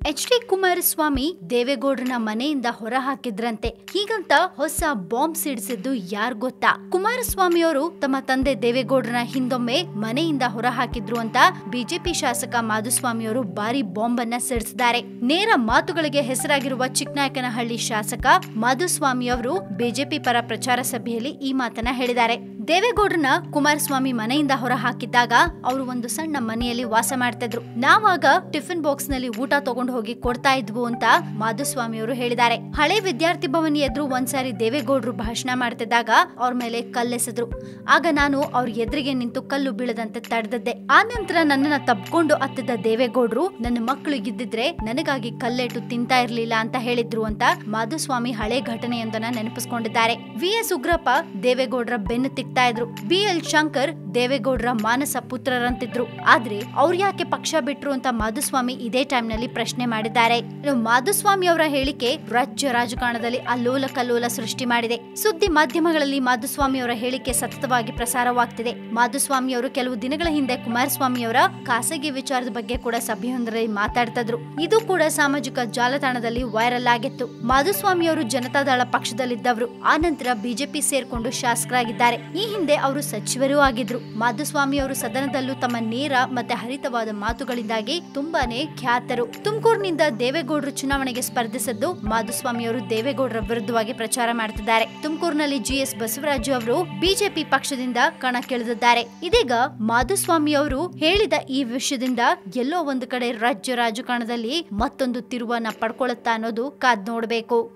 H D Kumaraswamy ದೇವೇಗೌಡರನ ಮನೆಯಿಂದ ಹೊರ ಹಾಕಿದ್ರಂತೆ ಹೀಗಂತ ಹೊಸ ಬಾಂಬ್ ಸಿಡಿಸಿದ್ದು ಯಾರ್ ಗೊತ್ತಾ? ಕುಮಾರಸ್ವಾಮಿ ಅವರು ತಮ್ಮ ತಂದೆ ದೇವೇಗೌಡರನ ಹಿಂದೊಮ್ಮೆ ಮನೆಯಿಂದ ಹೊರ ಹಾಕಿದ್ರು ಅಂತ ಬಿಜೆಪಿ ಶಾಸಕ ಮಾಧುಸ್ವಾಮಿ ಅವರು ಭಾರಿ ಬಾಂಬ್ ಅನ್ನ ಸಿಡಿಸಿದ್ದಾರೆ. ನೇರ ಮಾತುಗಳಿಗೆ ಹೆಸರಾಗಿರುವ ಚಿಕ್ಕನಾಯಕನಹಳ್ಳಿ ಶಾಸಕ ಮಾಧುಸ್ವಾಮಿ ಅವರು ಬಿಜೆಪಿ ಪರ ಪ್ರಚಾರ ಸಭೆಯಲ್ಲಿ ಈ ಮಾತನ್ನ ಹೇಳಿದ್ದಾರೆ. ದೇವೇಗೌಡರನ ಕುಮಾರಸ್ವಾಮಿ ಮನೆಯಿಂದ ಹೊರ ಹಾಕಿದ್ದಾಗ ಅವರು ಒಂದು ಸಣ್ಣ ಮನೆಯಲ್ಲಿ ವಾಸ ಮಾಡ್ತಿದ್ರು ನಾವಾಗ ಟಿಫಿನ್ ಬಾಕ್ಸ್ನಲ್ಲಿ ಊಟ ತಗೊಂಡು ಹೋಗಿ ಕೊಡ್ತಾ ಇದ್ವು ಅಂತ ಮಾಧುಸ್ವಾಮಿ ಅವರು ಹೇಳಿದ್ದಾರೆ. ಹಳೆ ವಿದ್ಯಾರ್ಥಿ ಭವನ ಎದುರು ಒಂದ್ಸಾರಿ ದೇವೇಗೌಡರು ಭಾಷಣ ಮಾಡ್ತಿದ್ದಾಗ ಅವ್ರ ಮೇಲೆ ಕಲ್ಲೆಸೆದ್ರು. ಆಗ ನಾನು ಅವ್ರ ಎದುರಿಗೆ ನಿಂತು ಕಲ್ಲು ಬೀಳದಂತೆ ತಡೆದದ್ದೆ. ಆ ನಂತರ ನನ್ನನ್ನ ತಬ್ಕೊಂಡು ಅತ್ತಿದ್ದ ದೇವೇಗೌಡರು, ನನ್ನ ಮಕ್ಕಳು ಇದ್ದಿದ್ರೆ ನನಗಾಗಿ ಕಲ್ಲೆಟ್ಟು ತಿಂತಾ ಇರ್ಲಿಲ್ಲ ಅಂತ ಹೇಳಿದ್ರು ಅಂತ ಮಾಧುಸ್ವಾಮಿ ಹಳೆ ಘಟನೆಯೊಂದನ್ನ ನೆನಪಿಸ್ಕೊಂಡಿದ್ದಾರೆ. ವಿ ಎಸ್ ಉಗ್ರಪ್ಪ ದೇವೇಗೌಡರ ಬೆನ್ನು ತಿಕ್ತಾ ಇದ್ರು ಬಿ ಎಲ್ ಶಂಕರ್ ದೇವೇಗೌಡರ ಮಾನಸ ಪುತ್ರರಂತಿದ್ರು. ಆದ್ರೆ ಅವ್ರು ಯಾಕೆ ಪಕ್ಷ ಬಿಟ್ರು ಅಂತ ಮಾಧುಸ್ವಾಮಿ ಇದೇ ಟೈಮ್ನಲ್ಲಿ ಪ್ರಶ್ನೆ ಮಾಡಿದ್ದಾರೆ. ಮಾಧುಸ್ವಾಮಿ ಅವರ ಹೇಳಿಕೆ ರಾಜ್ಯ ರಾಜಕಾರಣದಲ್ಲಿ ಅಲ್ಲೋಲ ಕಲ್ಲೋಲ ಸೃಷ್ಟಿ ಮಾಡಿದೆ. ಸುದ್ದಿ ಮಾಧ್ಯಮಗಳಲ್ಲಿ ಮಾಧುಸ್ವಾಮಿ ಅವರ ಹೇಳಿಕೆ ಸತತವಾಗಿ ಪ್ರಸಾರವಾಗ್ತಿದೆ. ಮಾಧುಸ್ವಾಮಿ ಅವರು ಕೆಲವು ದಿನಗಳ ಹಿಂದೆ ಕುಮಾರಸ್ವಾಮಿ ಅವರ ಖಾಸಗಿ ವಿಚಾರದ ಬಗ್ಗೆ ಕೂಡ ಸಭೆಯೊಂದರಲ್ಲಿ ಮಾತಾಡ್ತಿದ್ರು. ಇದು ಕೂಡ ಸಾಮಾಜಿಕ ಜಾಲತಾಣದಲ್ಲಿ ವೈರಲ್ ಆಗಿತ್ತು. ಮಾಧುಸ್ವಾಮಿ ಅವರು ಜನತಾದಳ ಪಕ್ಷದಲ್ಲಿದ್ದವರು. ಆ ನಂತರ ಬಿಜೆಪಿ ಸೇರ್ಕೊಂಡು ಶಾಸಕರಾಗಿದ್ದಾರೆ. ಈ ಹಿಂದೆ ಅವರು ಸಚಿವರೂ ಆಗಿದ್ರು. ಮಾಧುಸ್ವಾಮಿ ಅವರು ಸದನದಲ್ಲೂ ತಮ್ಮ ನೇರ ಮತ್ತೆ ಹರಿತವಾದ ಮಾತುಗಳಿಂದಾಗಿ ತುಂಬಾನೇ ಖ್ಯಾತರು. ತುಮಕೂರಿನಿಂದ ದೇವೇಗೌಡರು ಚುನಾವಣೆಗೆ ಸ್ಪರ್ಧಿಸಿದ್ದು ಮಾಧುಸ್ವಾಮಿ ಅವರು ದೇವೇಗೌಡರ ವಿರುದ್ಧವಾಗಿ ಪ್ರಚಾರ ಮಾಡ್ತಿದ್ದಾರೆ. ತುಮಕೂರಿನಲ್ಲಿ ಜಿಎಸ್ ಬಸವರಾಜು ಅವರು ಬಿಜೆಪಿ ಪಕ್ಷದಿಂದ ಕಣಕ್ಕಿಳಿದಿದ್ದಾರೆ. ಇದೀಗ ಮಾಧುಸ್ವಾಮಿ ಅವರು ಹೇಳಿದ ಈ ವಿಷಯದಿಂದ ಎಲ್ಲೋ ಒಂದು ಕಡೆ ರಾಜ್ಯ ರಾಜಕಾರಣದಲ್ಲಿ ಮತ್ತೊಂದು ತಿರುವನ್ನ ಪಡ್ಕೊಳ್ಳುತ್ತಾ ಅನ್ನೋದು ಕಾದ್ ನೋಡ್ಬೇಕು.